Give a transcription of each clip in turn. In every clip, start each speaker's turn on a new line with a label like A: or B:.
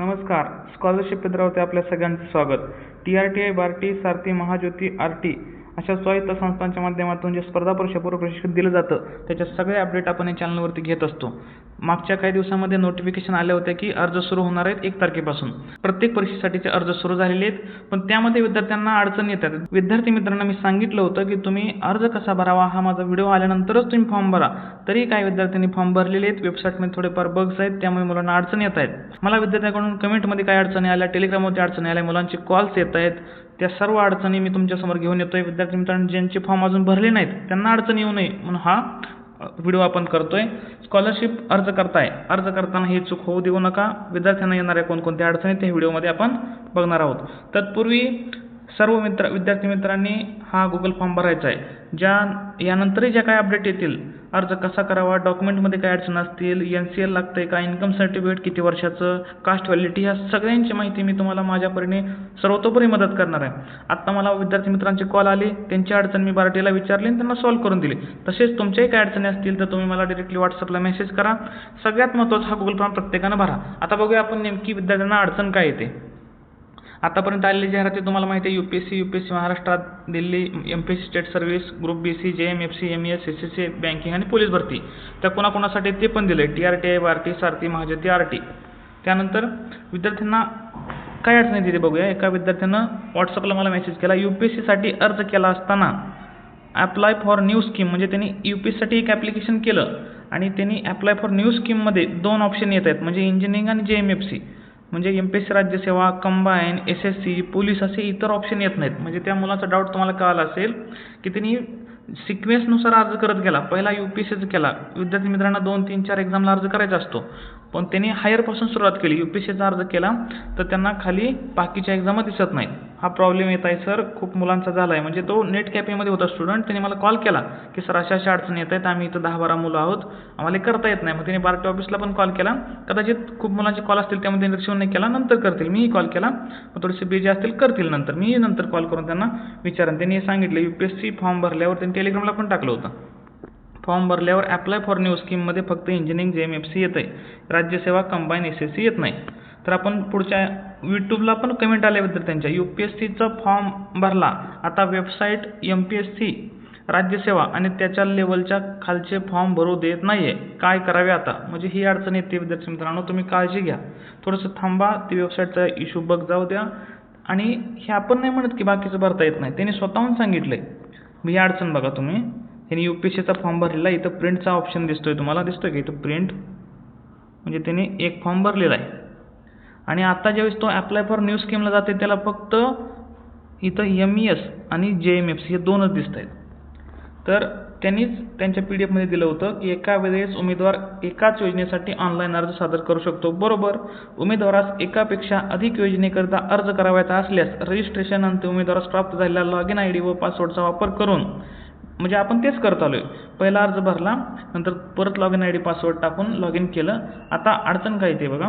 A: नमस्कार. स्कॉलरशिप पेजरावरती आपल्या सगळ्यांचं स्वागत. T R T I BARTI SARTHI Mahajyoti R T अशा स्वायत्त संस्थांच्या माध्यमातून जे स्पर्धा परीक्षा पूर्व प्रशिक्षण दिलं जातं त्याच्या सगळे अपडेट आपण या चॅनलवरती घेत असतो. मागच्या काही दिवसामध्ये नोटिफिकेशन आले होते की अर्ज सुरू होणार आहेत एक तारखेपासून. प्रत्येक परीक्षेसाठीचे अर्ज सुरू झालेले आहेत पण त्यामध्ये विद्यार्थ्यांना अडचणी येतात. विद्यार्थी मित्रांना मी सांगितलं होतं की तुम्ही अर्ज कसा भरावा हा माझा व्हिडिओ आल्यानंतरच तुम्ही फॉर्म भरा. तरी काही विद्यार्थ्यांनी फॉर्म भरलेले आहेत वेबसाईटमध्ये थोडेफार बग्स आहेत त्यामुळे मुलांना अडचणी येत आहेत. मला विद्यार्थ्यांकडून कमेंटमध्ये काय अडचणी आल्या टेलिग्रामवरती अडचणी आल्या मुलांचे कॉल्स येत आहेत. त्या सर्व अडचणी मी तुमच्यासमोर घेऊन येतोय. विद्यार्थी मित्रांनो ज्यांचे फॉर्म अजून भरले नाहीत त्यांना अडचण येऊ नये म्हणून हा व्हिडिओ आपण करतोय. स्कॉलरशिप अर्ज करताय. अर्ज करताना ही चूक होऊ देऊ नका. विद्यार्थ्यांना येणाऱ्या कोणकोणत्या अडचणी ते व्हिडिओमध्ये आपण बघणार आहोत. तत्पूर्वी सर्व मित्र विद्यार्थी मित्रांनी हा गुगल फॉर्म भरायचा आहे. ज्या यानंतरही ज्या काय अपडेट येतील अर्ज कसा करावा डॉक्युमेंटमध्ये काय अडचण असतील एन सी एल लागतं आहे का इन्कम सर्टिफिकेट किती वर्षाचं कास्ट व्हॅलिडिटी ह्या सगळ्यांची माहिती मी तुम्हाला माझ्या परीने सर्वतोपरी मदत करणार आहे. आत्ता मला विद्यार्थी मित्रांचे कॉल आले त्यांची अडचण मी बार्टीला विचारली आणि त्यांना सॉल्व्ह करून दिली. तसेच तुमच्याही काय अडचणी असतील तर तुम्ही मला डिरेक्टली व्हॉट्सअपला मेसेज करा. सगळ्यात महत्त्वाचा हा गुगल फॉर्म प्रत्येकानं भरा. आता बघूया आपण नेमकी विद्यार्थ्यांना अडचण काय येते. आतापर्यंत आलेली जाहिराती तुम्हाला माहिती आहे U P S C U P S C महाराष्ट्रात Delhi M P S C state service group B C J M F C M S S S C banking आणि पोलीस भरती. त्या कोणाकोणासाठी ते पण दिलं आहे T R T I BARTI SARTHI Mahajyoti R T त्यानंतर विद्यार्थ्यांना काय अडचणी तिथे बघूया. एका विद्यार्थ्यानं व्हॉट्सअपला मला मेसेज केला यू पी एस सीसाठी अर्ज केला असताना ॲप्लाय फॉर न्यू स्कीम म्हणजे त्यांनी यू पी एससाठी एक ॲप्लिकेशन केलं आणि त्यांनी ॲप्लाय फॉर न्यू स्कीममध्ये दोन ऑप्शन येत आहेत. म्हणजे इंजिनिअरिंग आणि जे एम एफ सी म्हणजे M P S C राज्यसेवा combine S S C police असे इतर ऑप्शन येत नाहीत. म्हणजे त्या मुलाचा डाऊट तुम्हाला कळाला असेल की त्यांनी सिक्वेन्सनुसार अर्ज करत गेला. पहिला यू पी एस सीचा केला. विद्यार्थी मित्रांना दोन तीन चार एक्झामला अर्ज करायचा असतो. पण त्यांनी हायरपासून सुरुवात केली. यू पी सीचा अर्ज केला तर त्यांना खाली बाकीच्या एक्झामा दिसत नाहीत. हा प्रॉब्लेम येत आहे सर खूप मुलांचा झाला आहे म्हणजे तो नेट कॅफेमध्ये होता स्टुडंट त्यांनी मला कॉल केला की सर अशा अशा अडचणी येत आहेत. आम्ही इथं दहा बारा मुलं आहोत. आम्हाला करता येत नाही. मग त्यांनी बार्टी ऑफिसला पण कॉल केला. कदाचित खूप मुलांचे कॉल असतील त्यामध्ये रिसिव्ह नाही केला. नंतर करतील. मीही कॉल केला. मग थोडेसे बिजी असतील करतील नंतर. मीही नंतर कॉल करून त्यांना विचारेन त्यांनी हे सांगितलं U P S C form भरल्यावर त्यांनी टेलिग्रामला पण टाकलं होतं. फॉर्म भरल्यावर ॲप्लाय फॉर न्यू स्कीममध्ये फक्त इंजिनिअरिंग जे एम एफ सी येत आहे राज्यसेवा कंबाईन एस एस सी येत नाही. तर आपण पुढच्या यूट्यूबला पण कमेंट आले त्यांच्या. यू पी एस सीचा फॉर्म भरला. आता website M P S C राज्यसेवा आणि त्याच्या लेवलच्या खालचे फॉर्म भरू देत नाही आहे काय करावे आता? म्हणजे ही अडचण येते विद्यार्थी मित्रांनो. तुम्ही काळजी घ्या. थोडंसं थांबा. ती वेबसाईटचा इश्यू बघ जाऊ द्या. आणि हे आपण नाही म्हणत की बाकीचं भरता येत नाही. त्यांनी स्वतःहून सांगितलं आहे ही अडचण बघा तुम्ही. त्यांनी यू पी एस सीचा फॉर्म भरलेला इथं प्रिंटचा ऑप्शन दिसतोय तुम्हाला. दिसतोय का? इथं प्रिंट म्हणजे त्यांनी एक फॉर्म भरलेला आहे. आणि आता ज्यावेळेस तो ॲप्लाय फॉर न्यू स्कीमला जाते त्याला फक्त इथं एम ई एस आणि जे एम एफ सी हे दोनच दिसत आहेत. तर त्यांनीच त्यांच्या पी डी एफमध्ये दिलं होतं की एका वेळेस उमेदवार एकाच योजनेसाठी ऑनलाईन अर्ज सादर करू शकतो. बरोबर उमेदवारास एकापेक्षा अधिक योजनेकरिता अर्ज करावयाचा असल्यास रजिस्ट्रेशन अंत उमेदवारास प्राप्त झालेला लॉग इन आय डी व पासवर्डचा वापर करून म्हणजे आपण तेच करत आलो आहे पहिला अर्ज भरला नंतर परत log in I D password टाकून लॉग इन केलं. आता अडचण काय येते बघा?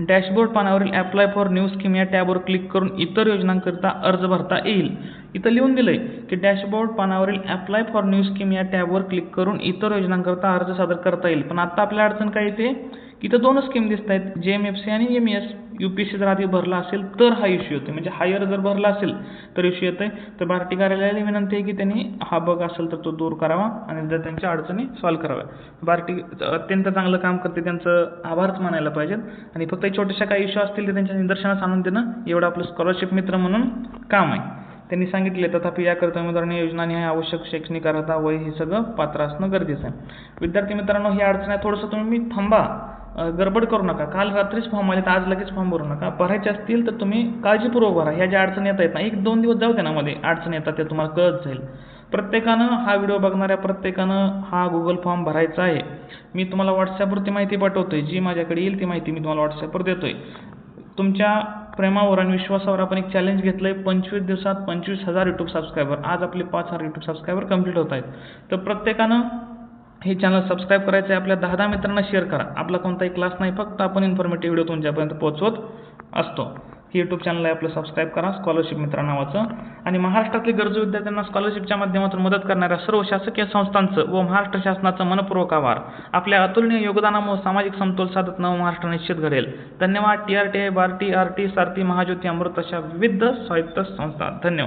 A: डॅशबोर्ड पानावरील ॲप्लाय फॉर न्यू स्कीम या टॅबवर क्लिक करून इतर योजनांकरिता अर्ज भरता येईल. इथं लिहून दिलं आहे की डॅशबोर्ड पानावरील ॲप्लाय फॉर न्यू स्कीम या टॅबवर क्लिक करून इतर योजनांकरिता अर्ज सादर करता येईल. पण आता आपल्या अडचण काय येते? इथं दोनच स्कीम दिसत आहेत जे एम एफ सी आणि M S U P C जर आधी भरला असेल तर हा इश्यू येतो म्हणजे हायर जर भरला असेल तर इश्यू येतो आहे तर भारती कार्यालयाला विनंती आहे की त्यांनी हा बग असेल तर तो दूर करावा आणि जर त्यांच्या अडचणी सॉल्व्ह कराव्या. भारती अत्यंत चांगलं काम करते. त्यांचं आभारच मानायला पाहिजेत आणि फक्त छोट्याशा काही इश्यू असतील ते त्यांच्या निदर्शनास आणून देणं एवढं आपलं स्कॉलरशिप मित्र म्हणून काम आहे. त्यांनी सांगितले तथापि याकरता उमेदवारांनी योजना आणि आवश्यक शैक्षणिक अर्हता वय हे सगळं पात्र असणं गरजेचं आहे. विद्यार्थी मित्रांनो ही अडचण आहे थोडंसं तुम्ही थांबा. गडबड करू नका. काल रात्रीच फॉर्म आले तर आज लगेच फॉर्म भरू नका. भरायचे असतील तर तुम्ही काळजीपूर्वक भरा. ह्या ज्या अडचणी येत आहेत ना एक दोन दिवस जाऊ द्या ना मध्ये. अडचणी येतात ते तुम्हाला कळत जाईल. प्रत्येकानं हा व्हिडिओ बघणाऱ्या प्रत्येकानं हा गुगल फॉर्म भरायचा आहे. मी तुम्हाला व्हॉट्सॲपवरती माहिती पाठवतोय. जी माझ्याकडे येईल ती माहिती मी तुम्हाला व्हॉट्सॲपवर देतोय. तुमच्या प्रेमावर आणि विश्वासावर आपण एक चॅलेंज घेतलं आहे पंचवीस दिवसात पंचवीस हजार यूट्यूब सबस्क्रायबर आज आपले पाच हजार यूट्यूब सबस्क्रायबर कंप्लीट होत आहेत. तर प्रत्येकानं हे चॅनल सबस्क्राईब करायचं आहे आपल्या दहा दहा मित्रांना शेअर करा. आपला कोणताही क्लास नाही फक्त आपण इन्फॉर्मेटिव्ह व्हिडिओ तुमच्यापर्यंत पोहोचवत असतो. हे यूट्यूब चॅनल आहे आपलं सबस्क्राईब करा स्कॉलरशिप मित्र नावाचं. आणि महाराष्ट्रातील गरजू विद्यार्थ्यांना स्कॉलरशिपच्या माध्यमातून मदत करणाऱ्या सर्व शासकीय संस्थांचं व महाराष्ट्र शासनाचं मनपूर्वक आभार. आपल्या अतुलनीय योगदानामुळे सामाजिक समतोल साधत नव महाराष्ट्र निश्चित घडेल. धन्यवाद. T R T I BARTI R T SARTHI Mahajyoti Amrut अशा विविध स्वायत्त संस्था. धन्यवाद.